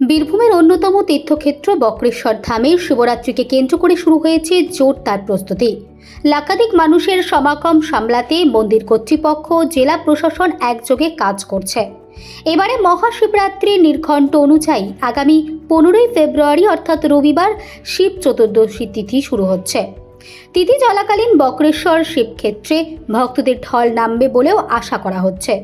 বীরভূমের অন্যতম তীর্থক্ষেত্র বক্রেশ্বর ধামের শিবরাত্রিকে কেন্দ্র করে শুরু হয়েছে জোরদার প্রস্তুতি। লাখাধিক মানুষের সমাগম সামলাতে মন্দির কর্তৃপক্ষ, জেলা প্রশাসন একযোগে কাজ করছে। এবারে মহাশিবরাত্রি নির্ঘণ্ট অনুযায়ী আগামী পনেরোই ফেব্রুয়ারি, অর্থাৎ রবিবার, শিব চতুর্দশী তিথি শুরু হচ্ছে। তিথি চলাকালীন বক্রেশ্বর শিবক্ষেত্রে ভক্তদের ঢল নামবে বলেও আশা করা হচ্ছে।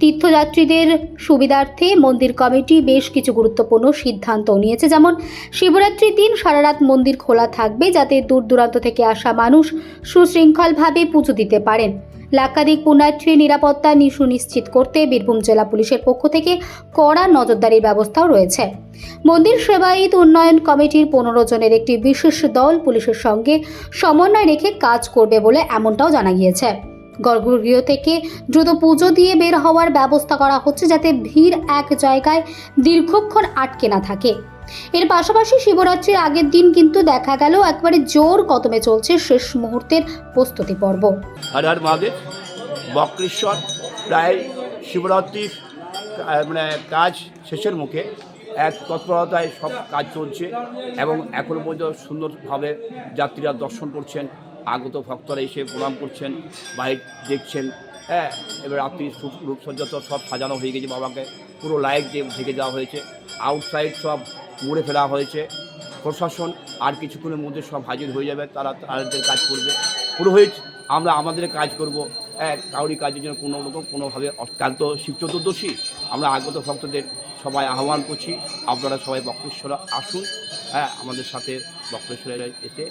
তীর্থযাত্রীদের সুবিধার্থে মন্দির কমিটি বেশ কিছু গুরুত্বপূর্ণ সিদ্ধান্ত নিয়েছে। যেমন শিবরাত্রির দিন সারারাত মন্দির খোলা থাকবে যাতে দূর দূরান্ত থেকে আসা মানুষ সুশৃঙ্খলভাবে পুজো দিতে পারেন। লাক্ষাধিক পুণ্যার্থীর নিরাপত্তা সুনিশ্চিত করতে বীরভূম জেলা পুলিশের পক্ষ থেকে কড়া নজরদারির ব্যবস্থাও রয়েছে। মন্দির সেবায়িত উন্নয়ন কমিটির পনেরো জনের একটি বিশেষ দল পুলিশের সঙ্গে সমন্বয় রেখে কাজ করবে বলে এমনটাও জানা গিয়েছে। গর্ভগৃহ থেকে দ্রুত পুজো দিয়ে বের হওয়ার ব্যবস্থা করা হচ্ছে যাতে ভিড় এক জায়গায় দীর্ঘক্ষণ আটকে না থাকে। এর পাশাপাশি শিবরাত্রির আগের দিন কিন্তু দেখা গেল একবারে জোর কদমে চলছে শেষ মুহূর্তের প্রস্তুতি পর্ব। হর মহাদেব, বক্রেশ্বর, প্রায় শিবরাত্রির মানে কাজ শেষের মুখে এক তৎপরতায় সব কাজ চলছে এবং এখনও পর্যন্ত সুন্দরভাবে যাত্রীরা দর্শন করছেন। আগত ভক্তরা এসে প্রণাম করছেন বাইক দেখছেন হ্যাঁ এবার রাত্রি রূপসজ্জা তো সব সাজানো হয়ে গেছে বাবাকে, পুরো লাইট দিয়ে ঢেকে দেওয়া হয়েছে আউটসাইড সব মুড়ে ফেলা হয়েছে, প্রশাসন আর কিছুক্ষণের মধ্যে সব হাজির হয়ে যাবে, তারা তাদের কাজ করবে। পুরোহিত, আমরা আমাদের কাজ করব এক কাউরি কাজের জন্য কোনো রকম কোনোভাবে অস- কাল তো শিব চতুর্দশী। আমরা আগত ভক্তদের সবাই আহ্বান করছি, আপনারা সবাই বক্রেশ্বর আসুন হ্যাঁ আমাদের সাথে বক্রেশ্বরে এসে